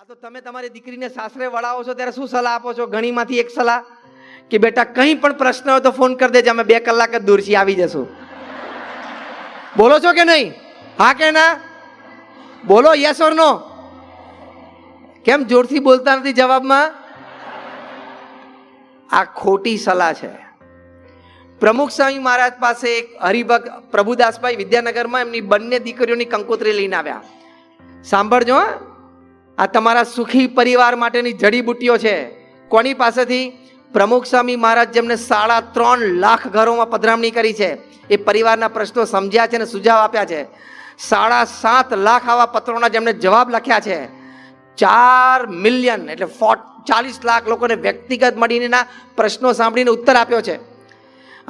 આ તો તમે તમારી દીકરીને સાસરે વળાવો છો, ત્યારે શું સલાહ આપો છો? ઘણીમાંથી એક સલાહ? કે બેટા, કંઈ પણ પ્રશ્ન હોય તો ફોન કરી દેજે, અમે બે કલાક જ દૂર છીએ, આવી જશું. બોલો છો કે નહીં? હા કે ના? બોલો યસ ઓર નો કેમ જોરથી બોલતા નથી જવાબમાં? આ ખોટી સલાહ છે. પ્રમુખ સ્વામી મહારાજ પાસે એક હરિભક્ત પ્રભુદાસભાઈ વિદ્યાનગરમાં એમની બંને દીકરીઓની કંકોત્રી લઈને આવ્યા. સાંભળજો હા. આ તમારા સુખી પરિવાર માટેની જડીબુટ્ટીઓ છે. કોની પાસેથી? પ્રમુખ સ્વામી મહારાજ જેમને સાડા ત્રણ લાખ ઘરોમાં પધરામણી કરી છે. એ પરિવારના પ્રશ્નો સમજ્યા છે અને સુઝાવ આપ્યા છે. સાડા સાત લાખ આવા પત્રોના જેમણે જવાબ લખ્યા છે. ચાર મિલિયન એટલે ફોર્ટ ચાલીસ લાખ લોકોને વ્યક્તિગત મળીનેના પ્રશ્નો સાંભળીને ઉત્તર આપ્યો છે.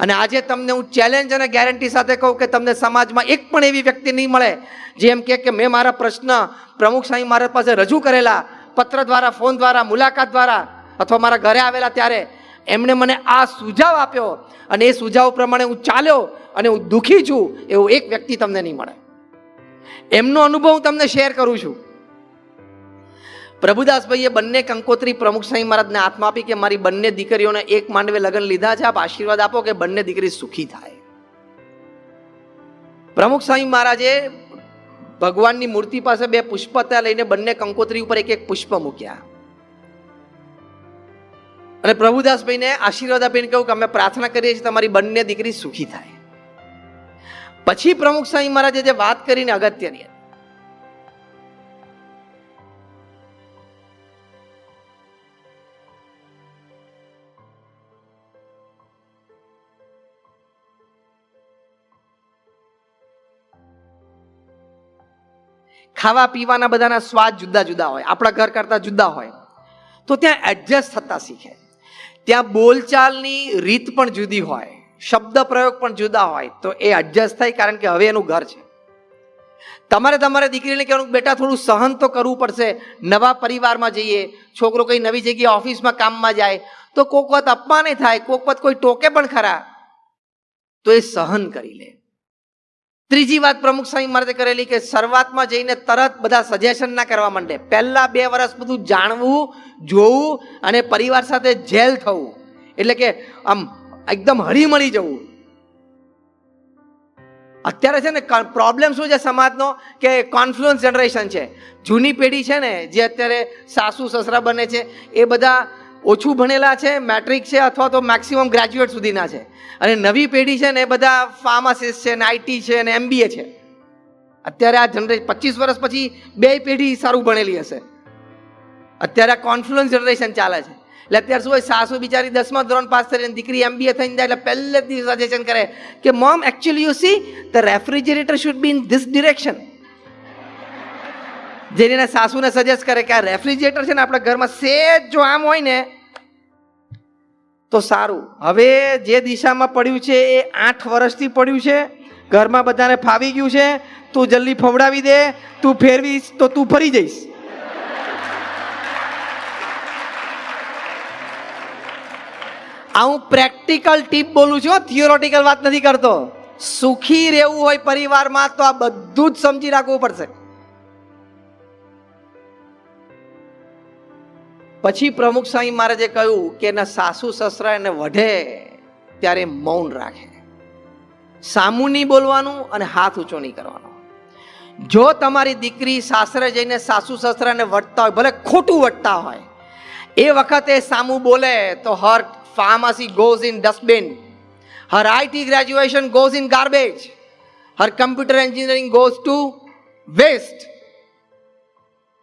અને આજે તમને હું ચેલેન્જ અને ગેરંટી સાથે કહું કે તમને સમાજમાં એક પણ એવી વ્યક્તિ નહીં મળે જેમ કે મેં મારા પ્રશ્ન પ્રમુખ સાંઈ મહારાજ પાસે રજૂ કરેલા, પત્ર દ્વારા, ફોન દ્વારા, મુલાકાત દ્વારા અથવા મારા ઘરે આવેલા ત્યારે એમણે મને આ સુઝાવ આપ્યો અને એ સુઝાવ પ્રમાણે હું ચાલ્યો અને હું દુઃખી છું એવું એક વ્યક્તિ તમને નહીં મળે. એમનો અનુભવ હું તમને શેર કરું છું. પ્રભુદાસભાઈએ બંને કંકોત્રી પ્રમુખ સ્વામી મહારાજને હાથમાં આપી કે મારી બંને દીકરીઓને એક માંડવે લગ્ન લીધા છે, આપ આશીર્વાદ આપો કે બંને દીકરી સુખી થાય. પ્રમુખ સ્વામી મહારાજે ભગવાનની મૂર્તિ પાસે બે પુષ્પ ત્યાં લઈને બંને કંકોત્રી ઉપર એક એક પુષ્પ મૂક્યા. અને પ્રભુદાસભાઈને આશીર્વાદ આપીને કહ્યું કે અમે પ્રાર્થના કરીએ છીએ તમારી બંને દીકરી સુખી થાય. પછી પ્રમુખ સ્વામી મહારાજે જે વાત કરીને અગત્યની ખાવા પીવાના બધાના સ્વાદ જુદા જુદા હોય, આપણા ઘર કરતાં જુદા હોય. તો ત્યાં એડજસ્ટ થતા શીખે. ત્યાં બોલચાલની રીત પણ જુદી હોય, શબ્દ પ્રયોગ પણ જુદા હોય, તો એ એડજસ્ટ થાય કારણ કે હવે એનું ઘર છે. તમારે તમારે દીકરીને કહેવાનું બેટા થોડું સહન તો કરવું પડશે, નવા પરિવારમાં જઈએ, છોકરો કઈ નવી જગ્યાએ ઓફિસમાં કામમાં જાય, તો કોક વખત અપમાને થાય, કોક વખત કોઈ ટોકે પણ ખરા. તો એ સહન કરી લે. ત્રીજી વાત પ્રમુખ સ્વામી મહારાજે કરેલી કે શરૂઆતમાં જઈને તરત બધા સજેશન ના કરવા માંડે. પહેલા બે વર્ષ બધું જાણવું, જોવું અને પરિવાર સાથે જેલ થવું. એટલે કે આમ એકદમ હળીમળી જવું. અત્યારે છે ને પ્રોબ્લેમ શું છે સમાજનો? કે કોન્ફ્લુઅન્સ જનરેશન છે. જૂની પેઢી છે ને જે અત્યારે સાસુ, સસરા બને છે, એ બધા ઓછું ભણેલા છે, મેટ્રિક છે અથવા તો મેક્સિમમ ગ્રેજ્યુએટ સુધીના છે. અને નવી પેઢી છે ને એ બધા ફાર્માસિસ્ટ છે ને આઈટી છે ને એમબીએ છે. અત્યારે આ જનરેશન પચીસ વર્ષ પછી બે પેઢી સારું ભણેલી હશે. અત્યારે આ કોન્ફ્લુઅન્સ જનરેશન ચાલે છે. એટલે અત્યારે શું હોય સાસુ બિચારી દસમા ધોરણ પાસ થઈને દીકરી એમબીએ થઈને જાય એટલે પહેલેથી સજેશન કરે કે mom actually you see the refrigerator should be in this direction જેને એના સાસુને સજેસ્ટ કરે કે આ રેફ્રિજરેટર છે ને આપણા ઘરમાં સેજ જો આમ હોય ને, તો સારું. હવે જે દિશામાં પડ્યું છે એ આઠ વર્ષથી પડ્યું છે, ઘરમાં બધાને ફાવી ગયું છે, તું જલ્દી ફવડાવી દે, તું ફેરવીશ, તો તું ફરી જઈશ. આ હું પ્રેક્ટિકલ ટીપ બોલું છું થિયોરોટિકલ વાત નથી કરતો. સુખી રહેવું હોય પરિવારમાં તો આ બધું જ સમજી રાખવું પડશે. પછી પ્રમુખ સ્વામી મહારાજે કહ્યું કે એના સાસુ, સસરા એને વઢે ત્યારે મૌન રાખે. સામું નહીં બોલવાનું અને હાથ ઊંચો નહીં કરવાનો. જો તમારી દીકરી, સાસરે જઈને સાસુ, સસરાને વટતા હોય, ભલે ખોટું વટતા હોય, એ વખતે સામું બોલે તો her pharmacy goes in dustbin her IT graduation goes in garbage her computer engineering goes to waste.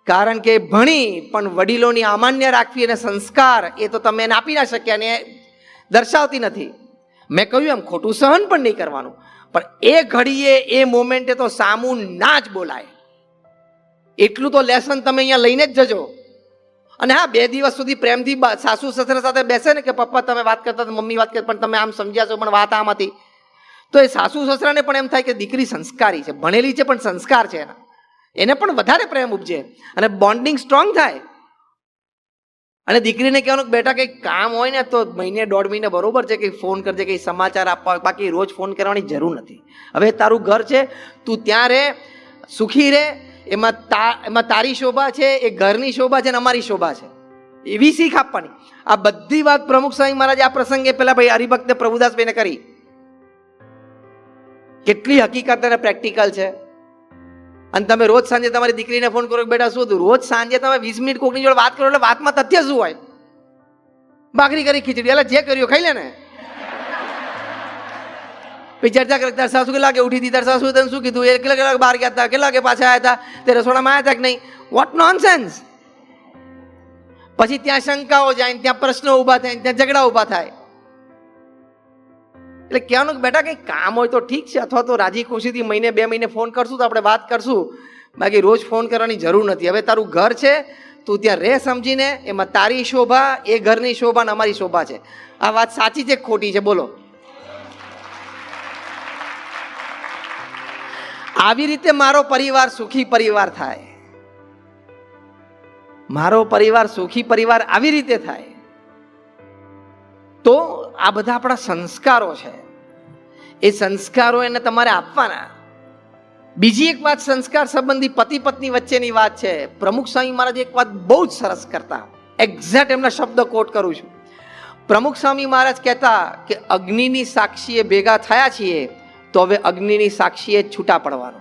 કારણ કે ભણી પણ વડીલોની અમાન્ય રાખવી અને સંસ્કાર એ તો તમે એને આપી ના શક્યા ને દર્શાવતી નથી. મેં કહ્યું એમ, ખોટું સહન પણ નહીં કરવાનું. પણ એ ઘડીએ, એ મોમેન્ટે તો સામું ના જ બોલાય. એટલું તો લેસન તમે અહીંયા લઈને જ જજો. અને હા, બે દિવસ સુધી પ્રેમથી સાસુ સસરા સાથે બેસે ને કે, પપ્પા, તમે વાત કરતા મમ્મી વાત કરતા પણ તમે આમ સમજ્યા છો, પણ વાત આમ હતી. તો એ સાસુ સસરાને પણ એમ થાય કે, દીકરી સંસ્કારી છે, ભણેલી છે, પણ સંસ્કાર છે એના. એને પણ વધારે પ્રેમ ઉપજે. અને બોન્ડિંગ સ્ટ્રોંગ થાય. અને દીકરીને કહેવાનું બેટા કંઈક કામ હોય ને તો મહિને, દોઢ મહિને બરોબર છે કે ફોન કરજે, કંઈ સમાચાર આપવા બાકી રોજ ફોન કરવાની જરૂર નથી. હવે તારું ઘર છે, તું ત્યાં રહે સુખી રહે એમાં તા, એમાં તારી શોભા છે, એ ઘરની શોભા છે અને અમારી શોભા છે. એવી શીખ આપવાની. આ બધી વાત પ્રમુખ સ્વામી મહારાજ આ પ્રસંગે પેલા ભાઈ હરિભક્ત પ્રભુદાસભાઈને કરી. કેટલી હકીકત અને પ્રેક્ટિકલ છે. અને તમે રોજ સાંજે તમારી દીકરીને ફોન કરો બેટા શું હતું રોજ સાંજે તમે વીસ મિનિટ કોકની જોડે વાત કરો એટલે વાતમાં તથ્ય શું હોય? ભાખરી કરી, ખીચડી. એટલે જે કર્યું, ખાઈ લે ને. પછી ચર્ચા કરી તાર સાસુ કેટલા કે ઉઠી હતી? તાર સાસુ તને શું કીધું? એ કેટલા કેટલા બહાર ગયા હતા? કેટલા કે પાછા આવ્યા હતા? તે રસોડામાં આવ્યા હતા કે નહીં? વોટ નોનસેન્સ પછી ત્યાં શંકાઓ જાય ત્યાં પ્રશ્નો ઊભા થાય ત્યાં ઝઘડા ઊભા થાય. એટલે કહેવાનું બેટા કંઈ કામ હોય તો ઠીક છે, અથવા તો રાજી ખુશીથી મહિને બે મહિને ફોન કરશું તો આપણે વાત કરશું. બાકી રોજ ફોન કરવાની જરૂર નથી. હવે તારું ઘર છે, તું ત્યાં રહે સમજીને, એમાં તારી શોભા, એ ઘરની શોભા ને અમારી શોભા છે. આ વાત સાચી છે ખોટી છે? બોલો. આવી રીતે મારો પરિવાર સુખી પરિવાર થાય. મારો પરિવાર સુખી પરિવાર આવી રીતે થાય. તો આ બધા આપણા સંસ્કારો છે. એ સંસ્કારો એને તમારે આપવાના. બીજી એક વાત સંસ્કાર સંબંધી પતિ પત્ની વચ્ચેની વાત છે. પ્રમુખ સ્વામી મહારાજ એક વાત બહુ જ સરસ કરતા. એક્ઝેક્ટ એમના શબ્દ કોટ કરું છું. પ્રમુખ સ્વામી મહારાજ કહેતા કે અગ્નિની સાક્ષીએ ભેગા થયા છીએ તો હવે અગ્નિની સાક્ષીએ છૂટા પડવાનું.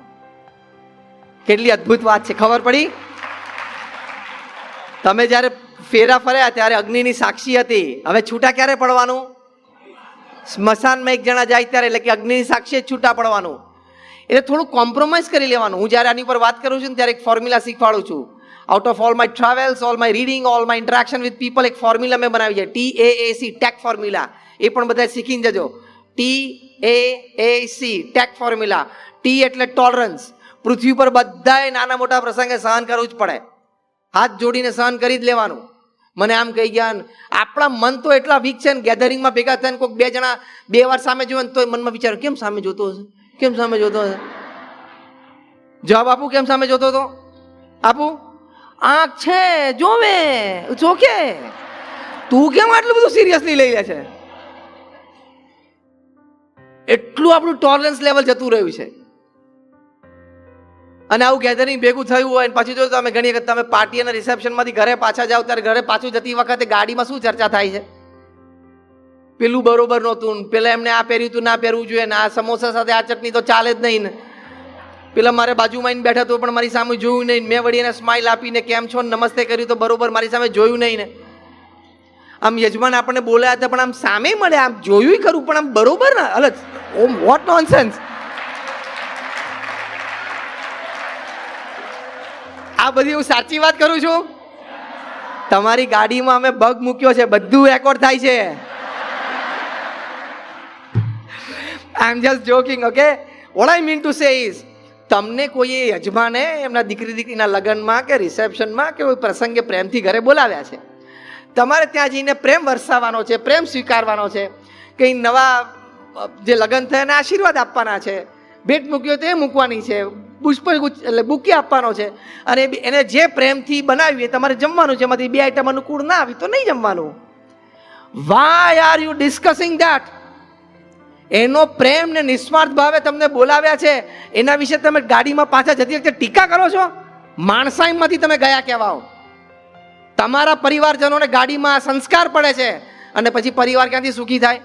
કેટલી અદ્ભુત વાત છે. ખબર પડી? તમે જ્યારે ફેરા ફર્યા ત્યારે અગ્નિની સાક્ષી હતી. હવે છૂટા ક્યારે પડવાનું? સ્મશાનમાં એક જણા જાય ત્યારે, એટલે કે અગ્નિની સાક્ષી છૂટા પડવાનું. એટલે થોડું કોમ્પ્રોમાઇઝ કરી લેવાનું. હું જ્યારે આની પર વાત કરું છું ત્યારે એક ફોર્મ્યુલા શીખવાડું છું. Out of all my travels all my reading all my interaction with people એક ફોર્મ્યુલા મેં બનાવી છે. T A A C tech formula એ પણ બધા શીખીને જજો. T A A C tech formula T એટલે ટોલરન્સ પૃથ્વી પર બધાએ નાના મોટા પ્રસંગે સહન કરવું જ પડે. હાથ જોડીને સહન કરી જ લેવાનું. મને આમ કહી ગયા આપણા મન તો એટલા વીક છે ને ગેધરિંગમાં ભેગા થઈને કોઈક બે જણા, બે વાર સામે જોવે ને, તોય મનમાં વિચારો કેમ સામે જોતો હશે? કેમ સામે જોતો હશે? જવાબ આપું, કેમ સામે જોતો હતો? આપું, આંખ છે, જોવે ચોકે તું કેમ આટલું બધું સિરિયસલી લઈ લે છે? એટલું આપણું ટોલરન્સ લેવલ જતું રહ્યું છે. અને આવું ગેધરિંગ ભેગું થયું હોય પછી જો તમે ઘણી વખત તમે પાર્ટી અને રિસેપ્શનમાંથી ઘરે પાછા જાઓ, ત્યારે ઘરે પાછું જતી વખતે ગાડીમાં શું ચર્ચા થાય છે? પેલું બરોબર નહોતું પેલા એમને આ પહેર્યું હતું ના પહેરવું જોઈએ ને આ સમોસા સાથે આ ચટણી તો ચાલે જ નહીં ને. પેલા મારે બાજુમાં આવીને બેઠા તો પણ મારી સામે જોયું નહીં મેં વળી એને સ્માઇલ આપીને કેમ છો ને નમસ્તે કર્યું તો બરોબર મારી સામે જોયું નહીં ને. આમ યજમાન આપણને બોલાયા હતા, પણ આમ સામે મળે આમ જોયું ખરું, પણ આમ બરોબર ને, અલગ. ઓમ વોટ નોનસેન્સ આ બધી હું સાચી વાત કરું છું? તમારી ગાડીમાં અમે બગ મૂક્યો છે, બધું રેકોર્ડ થાય છે. I am just joking okay what I mean to say is તમને કોઈ યજમાને એમના દીકરી દીકરીના લગ્નમાં કે રિસેપ્શનમાં કે કોઈ પ્રસંગે પ્રેમથી ઘરે બોલાવ્યા છે? તમારે ત્યાં જઈને પ્રેમ વરસાવવાનો છે, પ્રેમ સ્વીકારવાનો છે કંઈ નવા જે લગ્ન થયા આશીર્વાદ આપવાના છે. ભેટ મૂક્યો તો મૂકવાની છે. પુષ્પ એટલે બુકે આપવાનો છે. અને એને જે પ્રેમથી બનાવ્યું એ તમારે જમવાનું છે. એમાંથી બે આઈટમ અનુકૂળ ના આવી તો નહીં જમવાનું. Why are you discussing that એનો પ્રેમ ને નિસ્વાર્થ ભાવે તમને બોલાવ્યા છે. એના વિશે તમે ગાડીમાં પાછા જતી વખતે ટીકા કરો છો? માણસાઈમાંથી તમે ગયા કહેવાઓ. તમારા પરિવારજનોને ગાડીમાં સંસ્કાર પડે છે અને પછી પરિવાર ક્યાંથી સુખી થાય?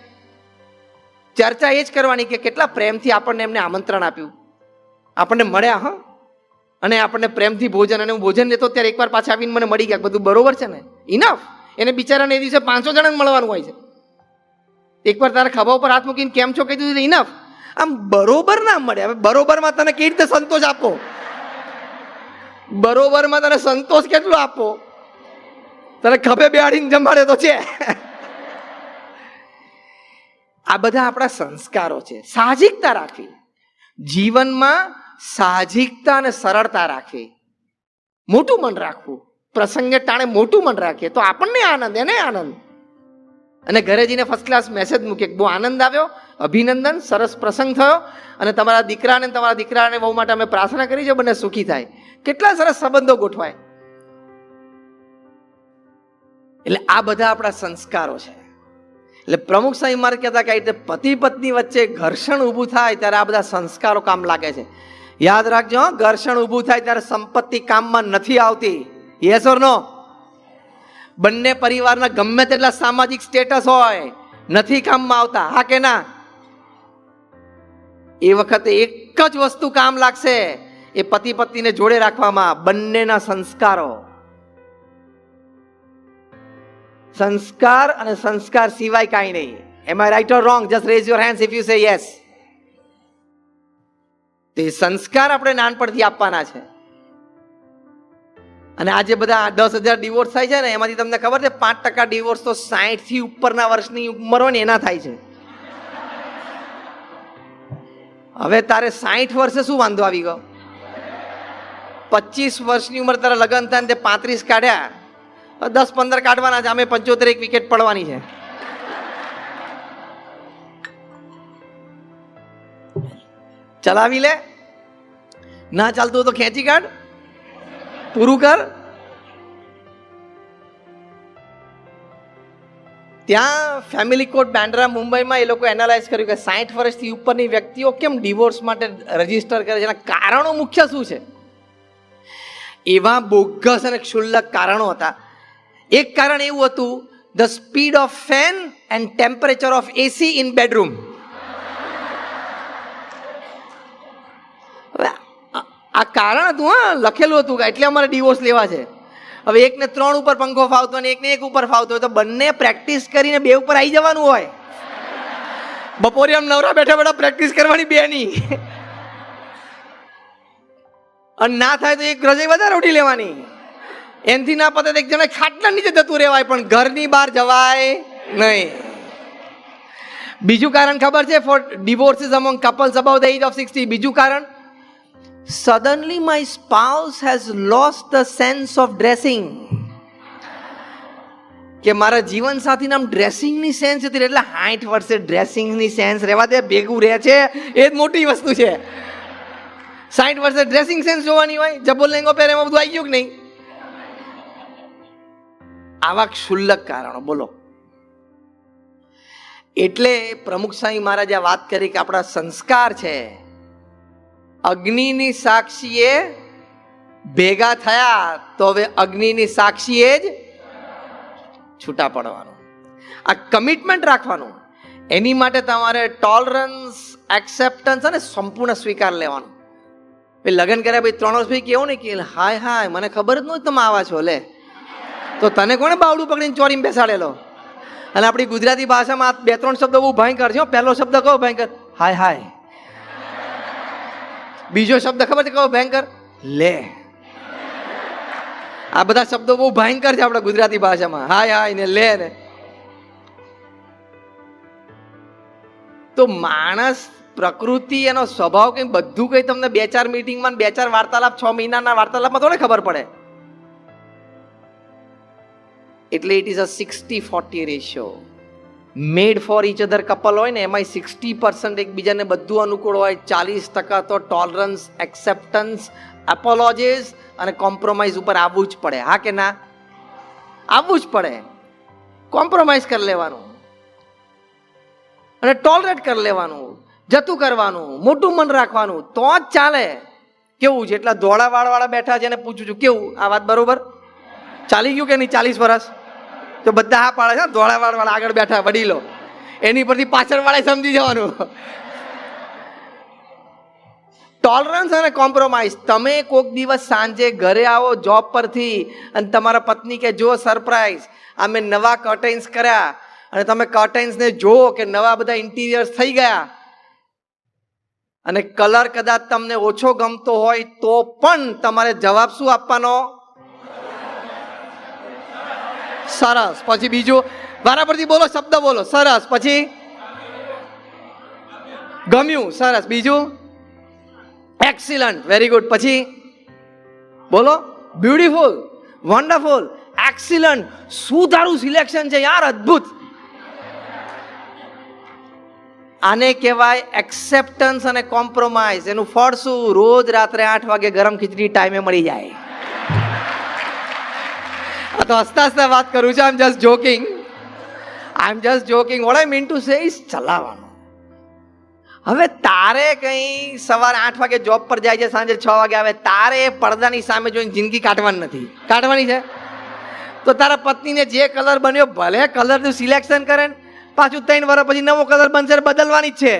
ચર્ચા એ જ કરવાની કે કેટલા પ્રેમથી આપણને એમને આમંત્રણ આપ્યું. આપણને મળ્યા, હા. અને આપણને પ્રેમથી ભોજન અને હું ભોજન લેતો ત્યારે એકવાર પાછા આવીને મને મળી ગયા બધું બરોબર છે ને? ઇનફ એને બિચારાને એ દિવસે પાંચસો જણાને મળવાનું હોય છે. એકવાર તારા ખભા ઉપર હાથ મૂકીને કેમ છો કહી દીધું ઇનફ આમ બરોબર ના મળે. હવે બરોબરમાં તને કેવી રીતે સંતોષ આપો? બરોબરમાં તને સંતોષ કેટલો આપો? તને ખભે બેહાડીને જમાડે તો છે. આ બધા આપણા સંસ્કારો છે. સાહજિકતા રાખવી. જીવનમાં સાહજિકતા અને સરળતા રાખવી મોટું મન રાખવું. પ્રસંગે ટાણે મોટું મન રાખીએ તો આપણને આનંદ, એને આનંદ. અને ઘરે જઈને ફર્સ્ટ ક્લાસ મેસેજ મૂકે બહુ આનંદ આવ્યો, અભિનંદન, સરસ પ્રસંગ થયો. અને તમારા દીકરાને તમારા દીકરાને બહુ માટે અમે પ્રાર્થના કરી છે, બંને સુખી થાય. કેટલા સરસ સંબંધો ગોઠવાય. એટલે આ બધા આપણા સંસ્કારો છે. એટલે પ્રમુખ સાહેબ મારે કહેતા કે પતિ પત્ની વચ્ચે ઘર્ષણ ઊભું થાય ત્યારે આ બધા સંસ્કારો કામ લાગે છે. યાદ રાખજો ઘર્ષણ ઊભું થાય ત્યારે સંપત્તિ કામમાં નથી આવતી. યસ ઓર નો બંને પરિવારના ગમે તેટલા સામાજિક સ્ટેટસ હોય, નથી કામમાં આવતા, હા કે ના? એ વખતે એક જ વસ્તુ કામ લાગશે, એ પતિ પત્નીને જોડે રાખવામાં, બંનેના સંસ્કારો. સંસ્કાર અને સંસ્કાર સિવાય કાંઈ નહીં. Am I right or wrong just raise your hands if you say yes તે સંસ્કાર આપણે નાનપણથી આપવાના છે. અને આજે બધા દસ હજાર ડિવોર્સ થાય છે ને, એમાંથી તમને ખબર છે, પાંચ ટકા ડિવોર્સ તો સાઠથી ઉપરના વર્ષની ઉંમર હોય ને, એના થાય છે. હવે તારે સાઠ વર્ષે શું વાંધો આવી ગયો? પચીસ વર્ષની ઉંમર તારા લગ્ન થાય ને તે પાંત્રીસ કાઢ્યા દસ પંદર કાઢવાના છે અમે પંચોતેર એક વિકેટ પડવાની છે. ચલાવી લે. ના ચાલતું હોય તો ખેંચી કાઢ. પૂરું કર. ત્યાં ફેમિલી કોર્ટ બાંદ્રા, મુંબઈમાં એ લોકો એનાલાઇઝ કર્યું કે સાઠ વર્ષથી ઉપરની વ્યક્તિઓ કેમ ડિવોર્સ માટે રજિસ્ટર કરે છે? એના કારણો મુખ્ય શું છે? એવા બોગસ અને ક્ષુલ્લક કારણો હતા. એક કારણ એવું હતું the speed of fan and temperature of AC in bedroom હવે આ- કારણ હતું, હા, લખેલું હતું કે એટલે અમારે ડિવોર્સ લેવા છે. હવે એકને ત્રણ ઉપર પંખો ફાવતો અને એકને એક ઉપર ફાવતો હોય તો બંને પ્રેક્ટિસ કરીને બે ઉપર આવી જવાનું હોય. બપોરે આમ નવરા બેઠા બેઠા પ્રેક્ટિસ કરવાની બે ની અને ના થાય તો એક રજાઈ વધારે ઉઠી લેવાની. એનથી ના પતે એક જણા ખાટલા નીચે જતું રહેવાય, પણ ઘરની બહાર જવાય નહીં. બીજું કારણ ખબર છે for divorces among couples about the age of sixty બીજું કારણ? Suddenly my spouse has lost the sense of dressing. કે મારા જીવન સાથીને આમ ડ્રેસિંગની સેન્સ હતી એટલે હાઠ વર્ષે ડ્રેસિંગની સેન્સ રહેવા દે, ભેગું રહે છે. એ જ મોટી વસ્તુ છે. સાઠ વર્ષે ડ્રેસિંગ સેન્સ જોવાની હોય જબ્બો લેંગો પહેરે એમાં બધું આવી ગયું કે નહીં? આવા ક્ષુલ્લક કારણો, બોલો. એટલે પ્રમુખ સ્વામી મહારાજે વાત કરી કે આપણા સંસ્કાર છે. અગ્નિની સાક્ષીએ ભેગા થયા તો હવે અગ્નિની સાક્ષીએ જ છૂટા પડવાનું. આ કમિટમેન્ટ રાખવાનું. એની માટે તમારે ટોલરન્સ એક્સેપ્ટન્સ અને સંપૂર્ણ સ્વીકાર લેવાનો. ભાઈ, લગ્ન કર્યા ભાઈ ત્રણ વર્ષ પછી કેવું ને કે, હાય હાય, મને ખબર જ નહોતી તમે આવા છો, લે. તો તને કોણે બાવડું પકડીને ચોરીને બેસાડેલો? અને આપણી ગુજરાતી ભાષામાં બે ત્રણ શબ્દ બહુ ભયંકર છે. પહેલો શબ્દ કયો ભયંકર? હાય હાય. બીજો શબ્દ ખબર છે કયો ભયંકર? લે. આ બધા શબ્દો બહુ ભયંકર છે આપણા ગુજરાતી ભાષામાં. હાય હાય ને લે ને. તો માણસ પ્રકૃતિ એનો સ્વભાવ કંઈ બધું કંઈ તમને બે ચાર મીટિંગમાં બે ચાર વાર્તાલાપ, છ મહિનાના વાર્તાલાપમાં થોડી ખબર પડે. એટલે it is a sixty forty ratio made for each other couple હોય ને એમાં સિક્સટી પર્સન્ટ એકબીજાને બધું અનુકૂળ હોય. ચાલીસ ટકા તો ટોલરન્સ એક્સેપ્ટન્સ એપોલોજીસ અને કોમ્પ્રોમાઇઝ ઉપર આવવું જ પડે. હા કે ના? આવવું જ પડે. કોમ્પ્રોમાઇઝ કરી લેવાનું. અને ટોલરેટ કરી લેવાનું. જતું કરવાનું. મોટું મન રાખવાનું. તો જ ચાલે. કેવું જેટલા ધોળા બેઠા છે એને પૂછું છું, કેવું? આ વાત બરોબર? ચાલી ગયું કે નહીં? ચાલીસ વર્ષ તો બધા હા પાડે છે ધોળા વાળા આગળ બેઠા વડીલો. એની પરથી પાછળ વાળા સમજી જવાનું. ટોલરન્સ અને કોમ્પ્રોમાઇઝ તમે કોઈક દિવસ સાંજે ઘરે આવો જોબ પરથી અને તમારા પત્ની કે, જો સરપ્રાઈઝ અમે નવા કર્ટેન્સ કર્યા અને તમે કર્ટેન્સને જુઓ કે નવા બધા ઇન્ટિરિયર્સ થઈ ગયા. અને કલર કદાચ તમને ઓછો ગમતો હોય તો પણ તમારે જવાબ શું આપવાનો? સરસ. પછી બીજું? બરાબરથી બોલો, શબ્દ બોલો. સરસ. પછી? ગમ્યું. સરસ. બીજું? એક્સિલન્ટ વેરી ગુડ પછી? બોલો. બ્યુટીફુલ વન્ડરફુલ એક્સિલન્ટ શું તારું સિલેક્શન છે યાર, અદ્ભુત. આને કહેવાય એક્સેપ્ટન્સ અને કોમ્પ્રોમાઇઝ એનું ફળ શું? રોજ રાત્રે આઠ વાગે ગરમ ખીચડી ટાઈમે મળી જાય. આ તો હસતા હસતા વાત કરું છું. I am just joking I am just joking what I mean to say is ચલાવવાનું. હવે તારે કંઈ સવારે આઠ વાગે જોબ પર જાય છે, સાંજે છ વાગે આવે, તારે એ પડદાની સામે જોઈને જિંદગી કાઢવાની નથી. કાઢવાની છે? તો તારા પત્નીને જે કલર બન્યો, ભલે કલરનું સિલેક્શન કરે ને, પાછું ત્રણ વર્ષ પછી નવો કલર બનશે બદલવાની જ છે.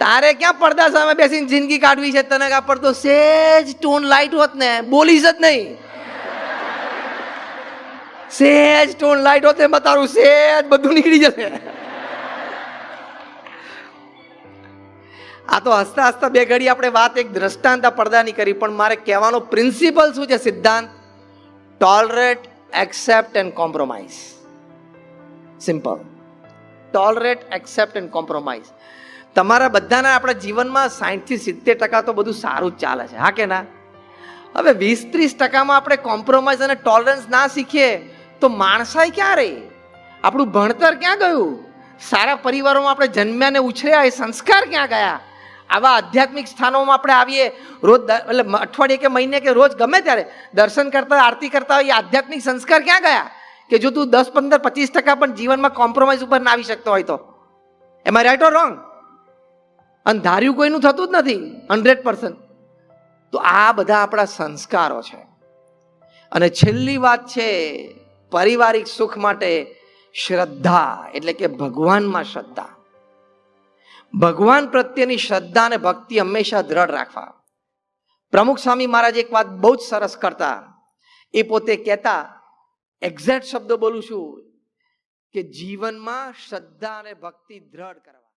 તારે ક્યાં પડદા સામે બેસીને જિંદગી કાઢવી છે? તને કાપડ પડતો સેજ ટોન લાઈટ હોત ને, બોલીશ જ નહીં. સેજ ટોન લાઈટ હોત તારું સેજ બધું નીકળી જશે. આ તો હસતા હસતા બે ઘડી આપણે વાત એક દ્રષ્ટાંત પડદાની કરી, પણ મારે કહેવાનો પ્રિન્સિપલ શું છે સિદ્ધાંત? Tolerate accept and compromise simple tolerate accept and compromise તમારા બધાના આપણા જીવનમાં સાઠથી સિત્તેર ટકા તો બધું સારું જ ચાલે છે. હા કે ના? હવે વીસ ત્રીસ ટકામાં આપણે કોમ્પ્રોમાઇઝ અને ટોલરન્સ ના શીખીએ તો માણસાઈ ક્યાં રહી આપણું ભણતર ક્યાં ગયું? સારા પરિવારોમાં આપણે જન્મ્યા ને ઉછર્યા, એ સંસ્કાર ક્યાં ગયા? આવા આધ્યાત્મિક સ્થાનોમાં આપણે આવીએ, રોજ એટલે અઠવાડિયે કે મહિને કે રોજ ગમે ત્યારે દર્શન કરતા, આરતી કરતા હોય, એ આધ્યાત્મિક સંસ્કાર ક્યાં ગયા? કે જો તું દસ, પંદર, પચીસ ટકા પણ જીવનમાં કોમ્પ્રોમાઇઝ ઉપર ના આવી શકતો હોય તો? એમાં રાઈટ ઓર રોંગ અને ધાર્યું કોઈનું થતું જ નથી, હંડ્રેડ પર્સન્ટ. તો આ બધા આપણા સંસ્કારો છે. અને છેલ્લી વાત છે પારિવારિક સુખ માટે શ્રદ્ધા, એટલે કે ભગવાનમાં શ્રદ્ધા. ભગવાન પ્રત્યેની શ્રદ્ધા અને ભક્તિ હંમેશા દ્રઢ રાખવા. પ્રમુખ સ્વામી મહારાજ એક વાત બહુ જ સરસ કરતા. એ પોતે કહેતા એક્ઝેક્ટ શબ્દો બોલું છું કે જીવનમાં શ્રદ્ધા અને ભક્તિ દ્રઢ કરવા.